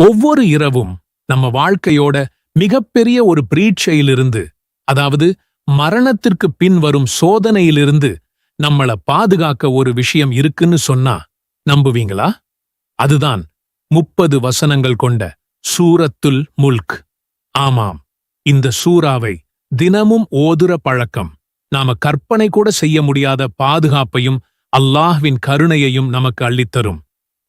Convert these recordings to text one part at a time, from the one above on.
ஒவ்வொரு இரவும் நம்ம வாழ்க்கையோட மிகப்பெரிய ஒரு பிரீட்சையிலிருந்து அதாவது மரணத்திற்கு பின் வரும் சோதனையிலிருந்து நம்மள பாதுகாக்க ஒரு விஷயம் இருக்குன்னு சொன்னா நம்புவீங்களா? அதுதான் முப்பது வசனங்கள் கொண்ட சூரத்துல் முல்க். ஆமாம் இந்த சூறாவை தினமும் ஓதுற பழக்கம் நாம கற்பனை கூட செய்ய முடியாத பாதுகாப்பையும் அல்லாஹ்வின் கருணையையும் நமக்கு அள்ளித்தரும்.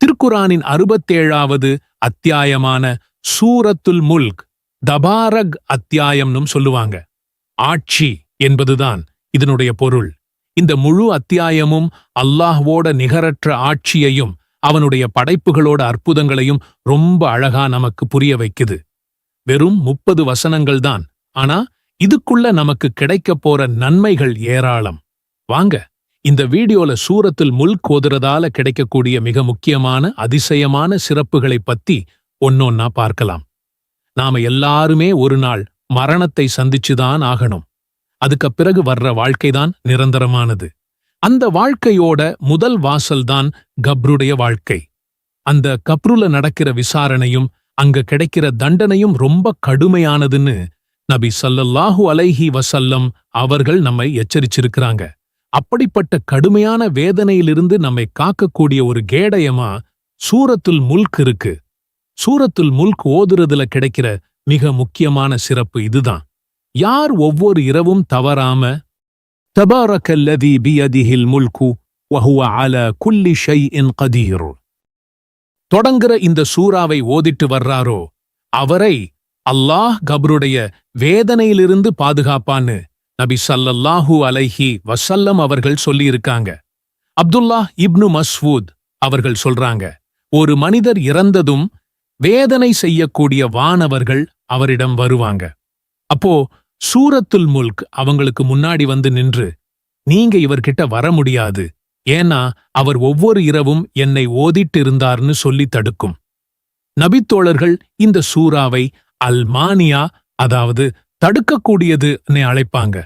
திருக்குரானின் அறுபத்தேழாவது அத்தியாயமான சூரத்துல் முல்க் தபாரக் அத்தியாயம்னும் சொல்லுவாங்க. ஆட்சி என்பதுதான் இதனுடைய பொருள். இந்த முழு அத்தியாயமும் அல்லாஹ்வோட நிகரற்ற ஆட்சியையும் அவனுடைய படைப்புகளோட அற்புதங்களையும் ரொம்ப அழகா நமக்கு புரிய வைக்குது. வெறும் முப்பது வசனங்கள் தான் ஆனா இதுக்குள்ள நமக்கு கிடைக்கப் போற நன்மைகள் ஏராளம். வாங்க இந்த வீடியோல சூரத்தில் முல்க் ஓதுறதால கிடைக்கக்கூடிய மிக முக்கியமான அதிசயமான சிறப்புகளை பத்தி ஒன்னொன்னா பார்க்கலாம். நாம எல்லாருமே ஒரு நாள் மரணத்தை சந்திச்சுதான் ஆகணும். அதுக்கு பிறகு வர்ற வாழ்க்கைதான் நிரந்தரமானது. அந்த வாழ்க்கையோட முதல் வாசல்தான் கப்ருடைய வாழ்க்கை. அந்த கப்ருல நடக்கிற விசாரணையும் அங்க கிடைக்கிற தண்டனையும் ரொம்ப கடுமையானதுன்னு நபி சல்லல்லாஹு அலைஹி வசல்லம் அவர்கள் நம்மை எச்சரிச்சிருக்கிறாங்க. அப்படிப்பட்ட கடுமையான வேதனையிலிருந்து நம்மை காக்கக்கூடிய ஒரு கேடயமா சூரத்துல் முல்க் இருக்கு. சூரத்துல் முல்க் ஓதுறதுல கிடைக்கிற மிக முக்கியமான சிறப்பு இதுதான். யார் ஒவ்வொரு இரவும் தவறாம தபாரக்கல்லதி பியதிஹில் முல்கு வஹுவ அல குல்லி ஷை இன் கதீர் தொடங்குற இந்த சூறாவை ஓதிட்டு வர்றாரோ அவரை அல்லாஹ் கபருடைய வேதனையிலிருந்து பாதுகாப்பான்னு நபி சல்லல்லாஹூ அலைஹி வசல்லம் அவர்கள் சொல்லியிருக்காங்க. அப்துல்லாஹ் இப்னு மஸ்வூத் அவர்கள் சொல்றாங்க ஒரு மனிதர் இறந்ததும் வேதனை செய்யக்கூடிய வானவர்கள் அவரிடம் வருவாங்க. அப்போ சூரத்துல் முல்க் அவங்களுக்கு முன்னாடி வந்து நின்று நீங்க இவர்கிட்ட வர முடியாது. ஏன்னா அவர் ஒவ்வொரு இரவும் என்னை ஓதிட்டு இருந்தார்னு சொல்லி தடுக்கும் நபித்தோழர்கள் இந்த சூறாவை அல்மானியா அதாவது தடுக்கக்கூடியதுன்னு அழைப்பாங்க.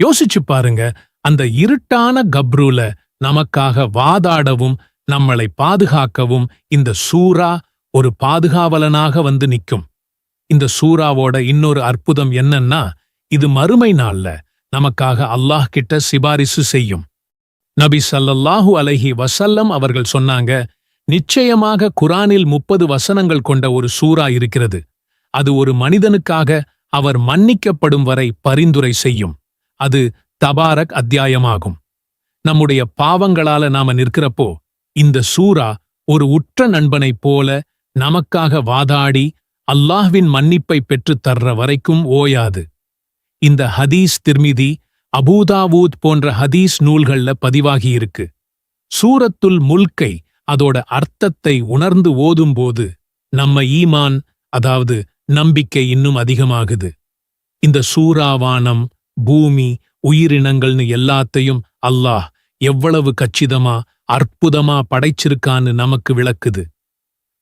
யோசிச்சு பாருங்க அந்த இருட்டான கப்ரூல நமக்காக வாதாடவும் நம்மளை பாதுகாக்கவும் இந்த சூரா ஒரு பாதுகாவலனாக வந்து நிக்கும் இந்த சூறாவோட இன்னொரு அற்புதம் என்னன்னா இது மறுமை நாள்ல நமக்காக அல்லாஹ் கிட்ட சிபாரிசு செய்யும். நபி ஸல்லல்லாஹு அலஹி வசல்லம் அவர்கள் சொன்னாங்க நிச்சயமாக குரானில் முப்பது வசனங்கள் கொண்ட ஒரு சூரா இருக்கிறது. அது ஒரு மனிதனுக்காக அவர் மன்னிக்கப்படும் வரை பரிந்துரை செய்யும். அது தபாரக் அத்தியாயமாகும். நம்முடைய பாவங்களால நாம நிற்கிறப்போ இந்த சூரா ஒரு உற்ற நண்பனைப் போல நமக்காக வாதாடி அல்லாஹ்வின் மன்னிப்பை பெற்றுத் தர்ற வரைக்கும் ஓயாது. இந்த ஹதீஸ் திருமிதி அபூதாவூத் போன்ற ஹதீஸ் நூல்கள்ல பதிவாகியிருக்கு சூரத்துல் முல்கை அதோட அர்த்தத்தை உணர்ந்து ஓதும்போது நம்ம ஈமான் அதாவது நம்பிக்கை இன்னும் அதிகமாகுது. இந்த சூறாவானம் பூமி உயிரினங்கள்னு எல்லாத்தையும் அல்லாஹ் எவ்வளவு கச்சிதமா அற்புதமா படைச்சிருக்கான்னு நமக்கு விளக்குது.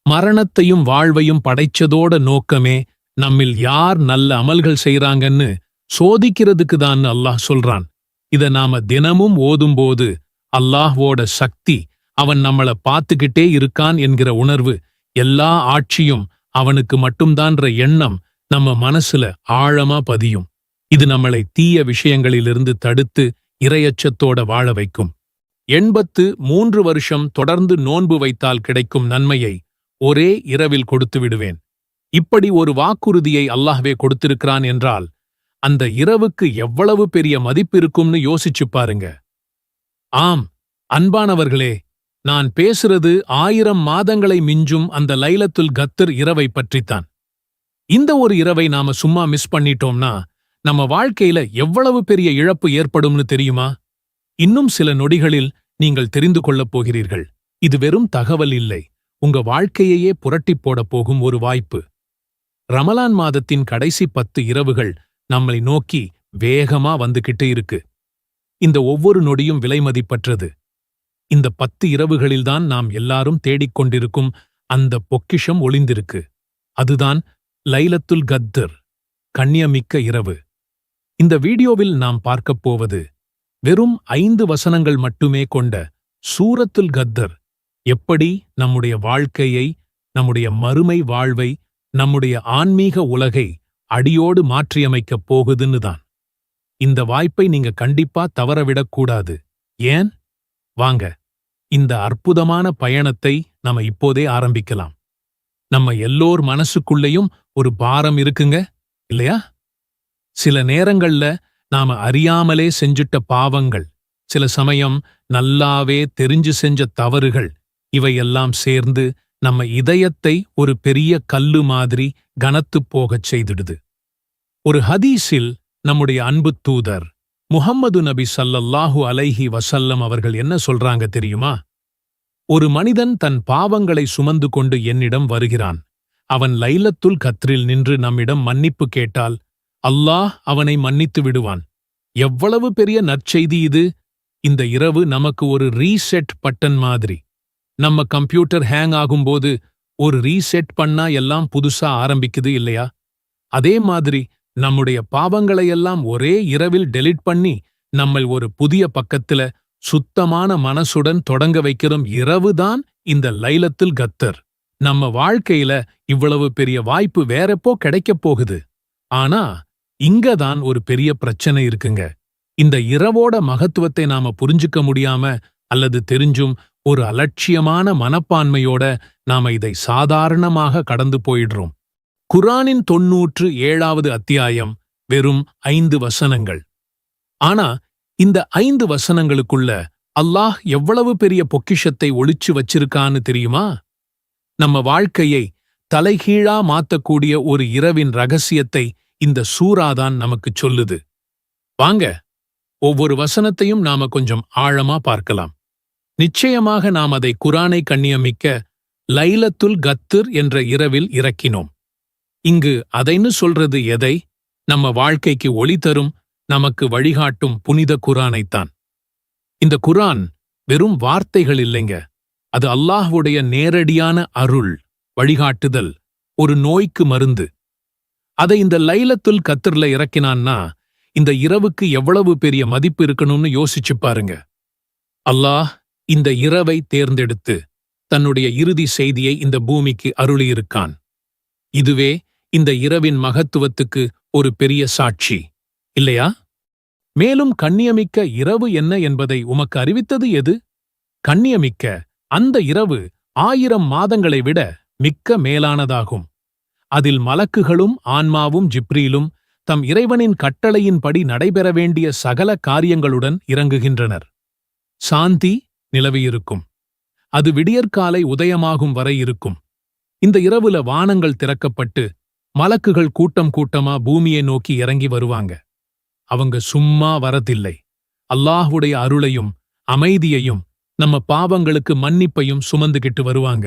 மரணத்தையும் வாழ்வையும் படைச்சதோட நோக்கமே நம்மில் யார் நல்ல அமல்கள் செய்றாங்கன்னு சோதிக்கிறதுக்கு தான் அல்லாஹ் சொல்றான். இத நாம தினமும் ஓதும்போது அல்லாஹ்வோட சக்தி அவன் நம்மள பார்த்துக்கிட்டே இருக்கான் என்கிற உணர்வு எல்லா ஆட்சியும் அவனுக்கு மட்டும்தான்ற எண்ணம் நம்ம மனசுல ஆழமா பதியும். இது நம்மளை தீய விஷயங்களிலிருந்து தடுத்து இரையச்சத்தோட வாழ வைக்கும். எண்பத்து மூன்று வருஷம் தொடர்ந்து நோன்பு வைத்தால் கிடைக்கும் நன்மையை ஒரே இரவில் கொடுத்து விடுவேன். இப்படி ஒரு வாக்குறுதியை அல்லாஹ்வே கொடுத்திருக்கிறான் என்றால் அந்த இரவுக்கு எவ்வளவு பெரிய மதிப்பு இருக்கும்னு யோசிச்சு பாருங்க. ஆம் அன்பானவர்களே நான் பேசுறது ஆயிரம் மாதங்களை மிஞ்சும் அந்த லைலத்துல் கத்தர் இரவை பற்றித்தான். இந்த ஒரு இரவை நாம சும்மா மிஸ் பண்ணிட்டோம்னா நம்ம வாழ்க்கையில எவ்வளவு பெரிய இழப்பு ஏற்படும்னு தெரியுமா? இன்னும் சில நொடிகளில் நீங்கள் தெரிந்து கொள்ளப் போகிறீர்கள். இது வெறும் தகவல் இல்லை. உங்க வாழ்க்கையையே புரட்டிப் போடப் போகும் ஒரு வாய்ப்பு. ரமலான் மாதத்தின் கடைசி பத்து இரவுகள் நம்மை நோக்கி வேகமா வந்துகிட்டு இருக்கு. இந்த ஒவ்வொரு நொடியும் விலைமதிப்பற்றது இந்த பத்து இரவுகளில்தான் நாம் எல்லாரும் தேடிக் கொண்டிருக்கும் அந்த பொக்கிஷம் ஒளிந்திருக்கு. அதுதான் லைலத்துல் கத்தர் கண்ணியமிக்க இரவு. இந்த வீடியோவில் நாம் பார்க்கப் போவது வெறும் ஐந்து வசனங்கள் மட்டுமே கொண்ட சூரத்துல் கத்தர். எப்படி நம்முடைய வாழ்க்கையை நம்முடைய மறுமை வாழ்வை நம்முடைய ஆன்மீக உலகை அடியோடு மாற்றியமைக்கப் போகுதுன்னு தான். இந்த வாய்ப்பை நீங்க கண்டிப்பா தவறவிடக் கூடாது. ஏன்? வாங்க இந்த அற்புதமான பயணத்தை நம்ம இப்போதே ஆரம்பிக்கலாம். நம்ம எல்லோர் மனசுக்குள்ளேயும் ஒரு பாரம் இருக்குங்க இல்லையா? சில நேரங்கள்ல நாம அறியாமலே செஞ்சுட்ட பாவங்கள் சில சமயம் நல்லாவே தெரிஞ்சு செஞ்ச தவறுகள் இவையெல்லாம் சேர்ந்து நம்ம இதயத்தை ஒரு பெரிய கல்லு மாதிரி கனத்துப் போகச் செய்திடுது. ஒரு ஹதீஸில் நம்முடைய அன்பு தூதர் முஹம்மது நபி சல்லல்லாஹு அலைஹி வசல்லம் அவர்கள் என்ன சொல்றாங்க தெரியுமா? ஒரு மனிதன் தன் பாவங்களை சுமந்து கொண்டு என்னிடம் வருகிறான். அவன் லைலத்துல் கத்ரில் நின்று நம்மிடம் மன்னிப்பு கேட்டால் அல்லாஹ் அவனை மன்னித்து விடுவான். எவ்வளவு பெரிய நற்செய்தி இது? இந்த இரவு நமக்கு ஒரு ரீசெட் பட்டன் மாதிரி. நம்ம கம்ப்யூட்டர் ஹேங் ஆகும்போது ஒரு ரீசெட் பண்ணா எல்லாம் புதுசா ஆரம்பிக்குது இல்லையா? அதே மாதிரி நம்முடைய பாவங்களையெல்லாம் ஒரே இரவில் டெலிட் பண்ணி நம்மை ஒரு புதிய பக்கத்துல சுத்தமான மனசுடன் தொடங்க வைக்கிறோம் இரவுதான் இந்த லைலத்தில் கத்தர். நம்ம வாழ்க்கையில இவ்வளவு பெரிய வாய்ப்பு வேறப்போ கிடைக்கப் போகுது. ஆனா இங்க தான் ஒரு பெரிய பிரச்சனை இருக்குங்க. இந்த இரவோட மகத்துவத்தை நாம புரிஞ்சுக்க முடியாம அல்லது தெரிஞ்சும் ஒரு அலட்சியமான மனப்பான்மையோட நாம இதை சாதாரணமாக கடந்து போயிடுறோம். குரானின் தொன்னூற்று ஏழாவது அத்தியாயம் வெறும் ஐந்து வசனங்கள். ஆனா இந்த ஐந்து வசனங்களுக்குள்ள அல்லாஹ் எவ்வளவு பெரிய பொக்கிஷத்தை ஒளிச்சு வச்சிருக்கான்னு தெரியுமா? நம்ம வாழ்க்கையை தலைகீழா மாத்தக்கூடிய ஒரு இரவின் ரகசியத்தை இந்த சூறாதான் நமக்குச் சொல்லுது. வாங்க ஒவ்வொரு வசனத்தையும் நாம கொஞ்சம் ஆழமா பார்க்கலாம். நிச்சயமாக நாம் அதை குரானை கண்ணியமிக்க லைலத்துல் கத்திர் என்ற இரவில் இறக்கினோம். இங்கு அதைன்னு சொல்றது எதை? நம்ம வாழ்க்கைக்கு ஒளி தரும் நமக்கு வழிகாட்டும் புனித குரானைத்தான். இந்த குரான் வெறும் வார்த்தைகள் இல்லைங்க. அது அல்லாஹ்வுடைய நேரடியான அருள் வழிகாட்டுதல் ஒரு நோய்க்கு மருந்து. அதை இந்த லைலத்துல் கத்திரில இறக்கினான்னா இந்த இரவுக்கு எவ்வளவு பெரிய மதிப்பு இருக்கணும்னு யோசிச்சு பாருங்க. அல்லாஹ் இந்த இரவை தேர்ந்தெடுத்து தன்னுடைய இறுதி செய்தியை இந்த பூமிக்கு அருளியிருக்கான். இதுவே இந்த இரவின் மகத்துவத்துக்கு ஒரு பெரிய சாட்சி. இல்லையா? மேலும் கண்ணியமிக்க இரவு என்ன என்பதை உமக்கு அறிவித்தது எது? கண்ணியமிக்க அந்த இரவு ஆயிரம் மாதங்களை விட மிக்க மேலானதாகும். அதில் மலக்குகளும் ஆன்மாவும் ஜிப்ரீலும் தம் இறைவனின் கட்டளையின்படி நடைபெற வேண்டிய சகல காரியங்களுடன் இறங்குகின்றனர். சாந்தி நிலவியிருக்கும். அது விடியற்காலை உதயமாகும் வரை இருக்கும். இந்த இரவுல வானங்கள் திறக்கப்பட்டு மலக்குகள் கூட்டம் கூட்டமா பூமியை நோக்கி இறங்கி வருவாங்க. அவங்க சும்மா வரதில்லை. அல்லாஹுடைய அருளையும் அமைதியையும் நம்ம பாவங்களுக்கு மன்னிப்பையும் சுமந்துகிட்டு வருவாங்க.